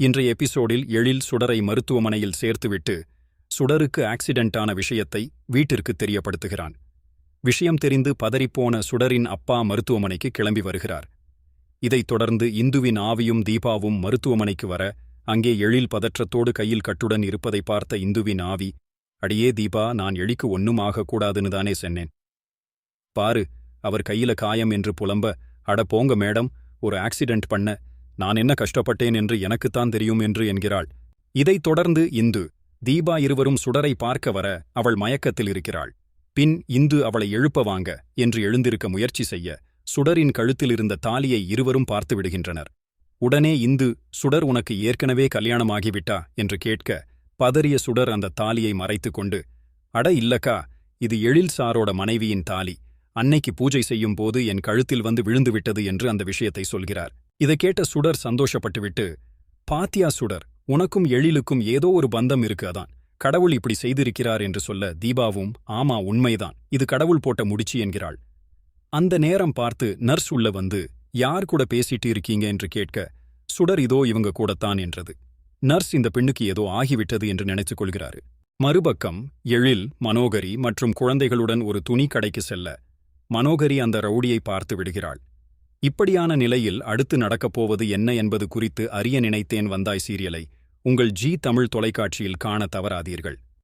இன்றைய எபிசோடில் எழில் சுடரை மருத்துவமனையில் சேர்த்துவிட்டு சுடருக்கு ஆக்சிடென்டான விஷயத்தை வீட்டிற்கு தெரியப்படுத்துகிறான். விஷயம் தெரிந்து பதறிப்போன சுடரின் அப்பா மருத்துவமனைக்கு கிளம்பி வருகிறார். இதைத் தொடர்ந்து இந்துவின் ஆவியும் தீபாவும் மருத்துவமனைக்கு வர அங்கே எழில் பதற்றத்தோடு கையில் கட்டுடன் இருப்பதை பார்த்த இந்துவின் ஆவி அடியே தீபா நான் எழிக்கு ஒன்னும் ஆகக்கூடாதுன்னு தானே சென்னேன். பாரு அவர் கையில காயம் என்று புலம்ப அட போங்க மேடம் ஒரு ஆக்சிடென்ட் பண்ண நான் என்ன கஷ்டப்பட்டேன் என்று எனக்குத்தான் தெரியும் என்று என்கிறாள். இதைத் தொடர்ந்து இந்து தீபா இருவரும் சுடரை பார்க்க வர அவள் மயக்கத்தில் இருக்கிறாள். பின் இந்து அவளை எழுப்ப வாங்க என்று எழுந்திருக்க முயற்சி செய்ய சுடரின் கழுத்தில் இருந்த தாலியை இருவரும் பார்த்து விடுகின்றனர். உடனே இந்து சுடர் உனக்கு ஏற்கனவே கல்யாணமாகிவிட்டா? என்று கேட்க பதறிய சுடர் அந்த தாலியை மறைத்துக் கொண்டு அட இல்லக்கா இது எழில் சாரோட மனைவியின் தாலி. அன்னைக்கு பூஜை செய்யும் போது என் கழுத்தில் வந்து விழுந்துவிட்டது என்று அந்த விஷயத்தை சொல்கிறார். இதை கேட்ட சுடர் சந்தோஷப்பட்டுவிட்டு பாத்தியா சுடர் உனக்கும் எழிலுக்கும் ஏதோ ஒரு பந்தம் இருக்கு அதான். கடவுள் இப்படி செய்திருக்கிறார் என்று சொல்ல தீபாவும் ஆமா உண்மைதான். இது கடவுள் போட்ட முடிச்சு என்கிறாள். அந்த நேரம் பார்த்து நர்ஸ் உள்ள வந்து யார் கூட பேசிட்டு இருக்கீங்க? என்று கேட்க சுடர் இதோ இவங்க கூடத்தான் என்றது. நர்ஸ் இந்த பெண்ணுக்கு ஏதோ ஆகிவிட்டது என்று நினைத்துக் கொள்கிறாரு. மறுபக்கம் எழில் மனோகரி மற்றும் குழந்தைகளுடன் ஒரு துணி கடைக்கு செல்ல மனோகரி அந்த ரவுடியை பார்த்து விடுகிறாள். இப்படியான நிலையில் அடுத்து நடக்கப் போவது என்ன என்பது குறித்து அறிய நினைத்தேன் வந்தாய் சீரியலை. உங்கள் ஜி தமிழ் தொலைக்காட்சியில் காண தவறாதீர்கள்.